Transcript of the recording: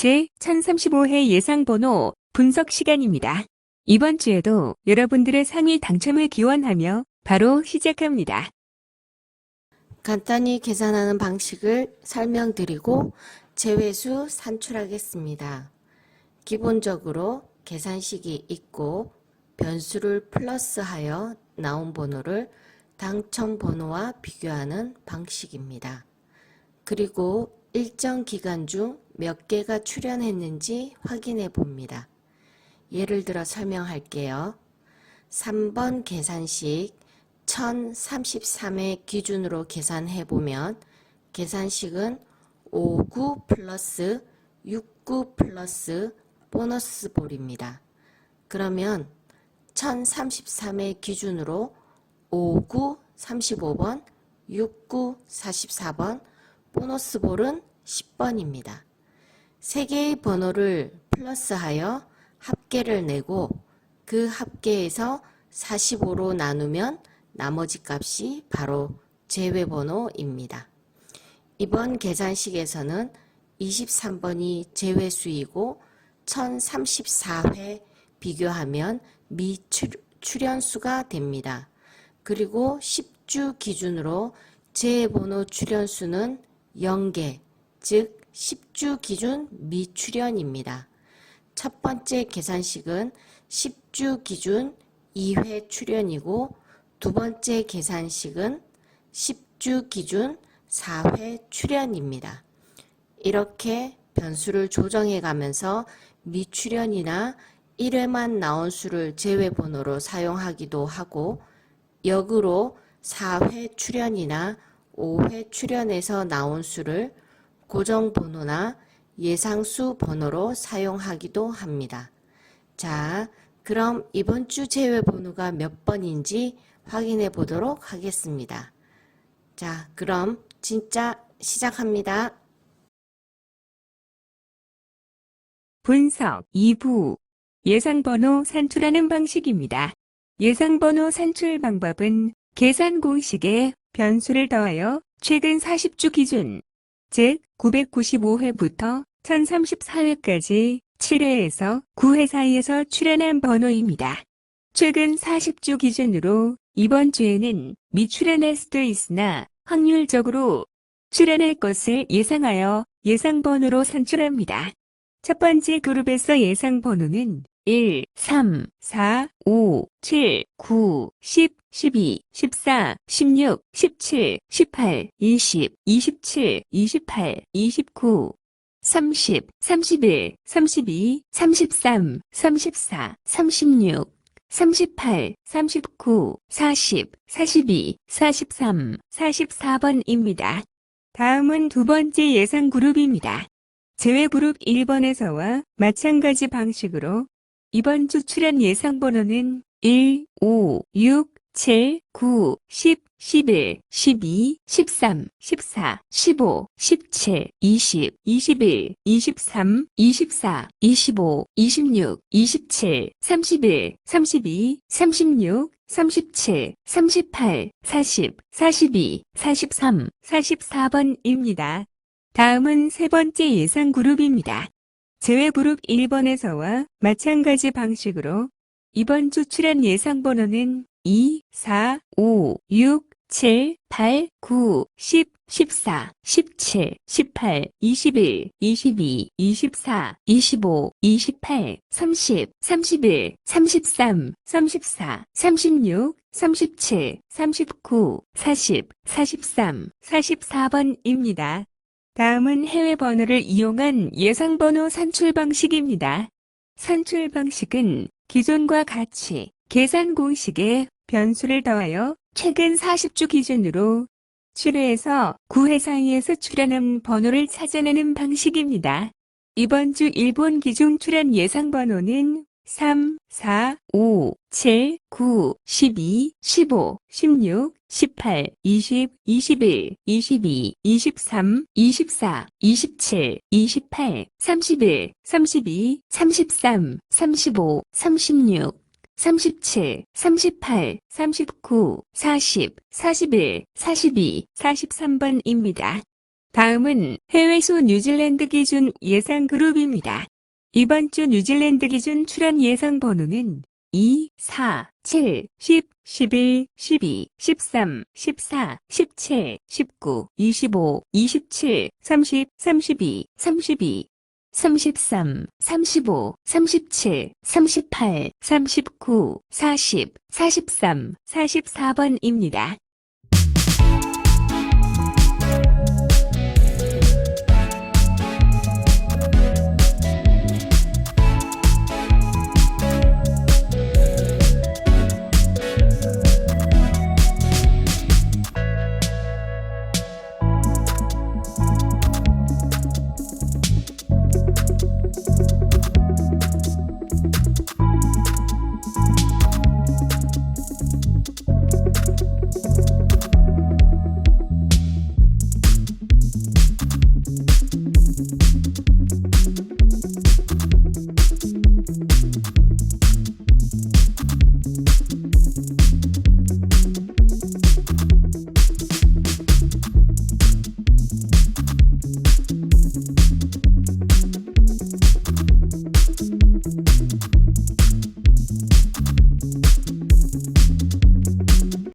제 1035회 예상번호 분석 시간입니다. 이번 주에도 여러분들의 상위 당첨을 기원하며 바로 시작합니다. 간단히 계산하는 방식을 설명드리고 제외수 산출하겠습니다. 기본적으로 계산식이 있고 변수를 플러스하여 나온 번호를 당첨 번호와 비교하는 방식입니다. 그리고 일정 기간 중 몇 개가 출연했는지 확인해 봅니다. 예를 들어 설명할게요. 3번 계산식 1033의 기준으로 계산해 보면 계산식은 59 플러스 69 플러스 보너스 볼입니다. 그러면 1033의 기준으로 59 35번, 69 44번, 보너스 볼은 10번입니다. 세 개의 번호를 플러스하여 합계를 내고 그 합계에서 45로 나누면 나머지 값이 바로 제외 번호입니다. 이번 계산식에서는 23번이 제외수이고 1034회 비교하면 미출연수가 됩니다. 그리고 10주 기준으로 제번호 출연수는 0개, 즉 10주 기준 미출연입니다. 첫 번째 계산식은 10주 기준 2회 출연이고 두 번째 계산식은 10주 기준 4회 출연입니다. 이렇게 변수를 조정해 가면서 미출연이나 1회만 나온 수를 제외 번호로 사용하기도 하고 역으로 4회 출연이나 5회 출연에서 나온 수를 고정 번호나 예상수 번호로 사용하기도 합니다. 자, 그럼 이번 주 제외 번호가 몇 번인지 확인해 보도록 하겠습니다. 자, 그럼 진짜 시작합니다. 분석 2부 예상번호 산출하는 방식입니다. 예상번호 산출 방법은 계산 공식에 변수를 더하여 최근 40주 기준, 즉 995회부터 1034회까지 7회에서 9회 사이에서 출연한 번호입니다. 최근 40주 기준으로 이번 주에는 미출연할 수도 있으나 확률적으로 출연할 것을 예상하여 예상번호로 산출합니다. 첫 번째 그룹에서 예상 번호는 1, 3, 4, 5, 7, 9, 10, 12, 14, 16, 17, 18, 20, 27, 28, 29, 30, 31, 32, 33, 34, 36, 38, 39, 40, 42, 43, 44번입니다. 다음은 두 번째 예상 그룹입니다. 제외 그룹 1번에서와 마찬가지 방식으로 이번 주 출연 예상 번호는 1, 5, 6, 7, 9, 10, 11, 12, 13, 14, 15, 17, 20, 21, 23, 24, 25, 26, 27, 31, 32, 36, 37, 38, 40, 42, 43, 44번입니다. 다음은 세 번째 예상 그룹입니다. 제외 그룹 1번에서와 마찬가지 방식으로 이번 주 출연 예상 번호는 2, 4, 5, 6, 7, 8, 9, 10, 14, 17, 18, 21, 22, 24, 25, 28, 30, 31, 33, 34, 36, 37, 39, 40, 43, 44번입니다. 다음은 해외 번호를 이용한 예상 번호 산출 방식입니다. 산출 방식은 기존과 같이 계산 공식에 변수를 더하여 최근 40주 기준으로 7회에서 9회 사이에서 출연한 번호를 찾아내는 방식입니다. 이번 주 일본 기준 출연 예상 번호는 3, 4, 5, 7, 9, 12, 15, 16, 18, 20, 21, 22, 23, 24, 27, 28, 31, 32, 33, 35, 36, 37, 38, 39, 40, 41, 42, 43번입니다. 다음은 해외수 뉴질랜드 기준 예상 그룹입니다. 이번 주 뉴질랜드 기준 출연 예상 번호는 2, 4, 7, 10, 11, 12, 13, 14, 17, 19, 25, 27, 30, 32, 32, 33, 35, 37, 38, 39, 40, 43, 44번입니다.